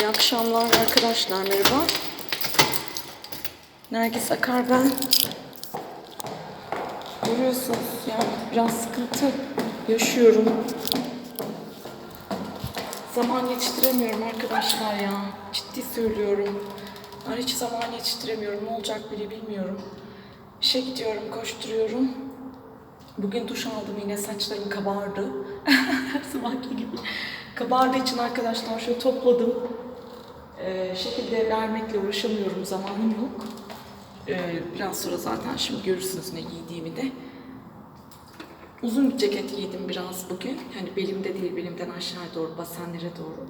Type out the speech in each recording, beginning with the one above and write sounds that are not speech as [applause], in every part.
İyi akşamlar arkadaşlar merhaba. Nergis Akar ben. Görüyorsunuz yani biraz sıkıntı yaşıyorum. Zaman yetiştiremiyorum arkadaşlar ya. Ciddi söylüyorum. Ben hiç zaman yetiştiremiyorum. Ne olacak bile bilmiyorum. İşe gidiyorum, koşturuyorum. Bugün duş aldım yine saçlarım kabardı. [laughs] Her gibi. Kabardığı için arkadaşlar şöyle topladım. Ee, şekilde vermekle uğraşamıyorum. Zamanım yok. Ee, biraz sonra zaten şimdi görürsünüz ne giydiğimi de. Uzun bir ceket giydim biraz bugün. Hani belimde değil, belimden aşağıya doğru, basenlere doğru.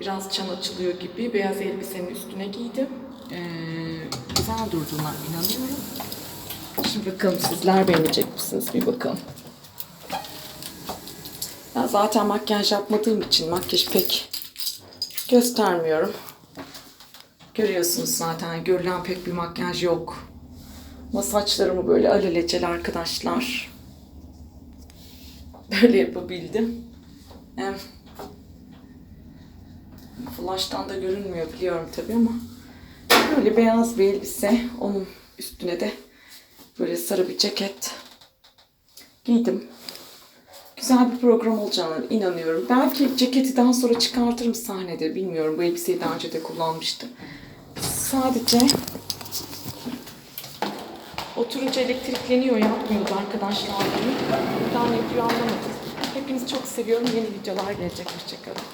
Biraz çan açılıyor gibi beyaz elbisenin üstüne giydim. Ee, güzel durduğuna inanıyorum. Şimdi bakalım sizler beğenecek misiniz? Bir bakalım. Ben zaten makyaj yapmadığım için makyaj pek göstermiyorum. Görüyorsunuz zaten görülen pek bir makyaj yok. Ama saçlarımı böyle alelacele arkadaşlar. Böyle yapabildim. Hem flash'tan da görünmüyor biliyorum tabii ama böyle beyaz bir elbise onun üstüne de böyle sarı bir ceket giydim. Güzel bir program olacağına inanıyorum. Belki ceketi daha sonra çıkartırım sahnede. Bilmiyorum. Bu elbiseyi daha önce de kullanmıştım. Sadece oturunca elektrikleniyor, yapmıyordu arkadaşlar. Neden yapıyor anlamadım. Hepinizi çok seviyorum. Yeni videolar gelecek. Hoşçakalın.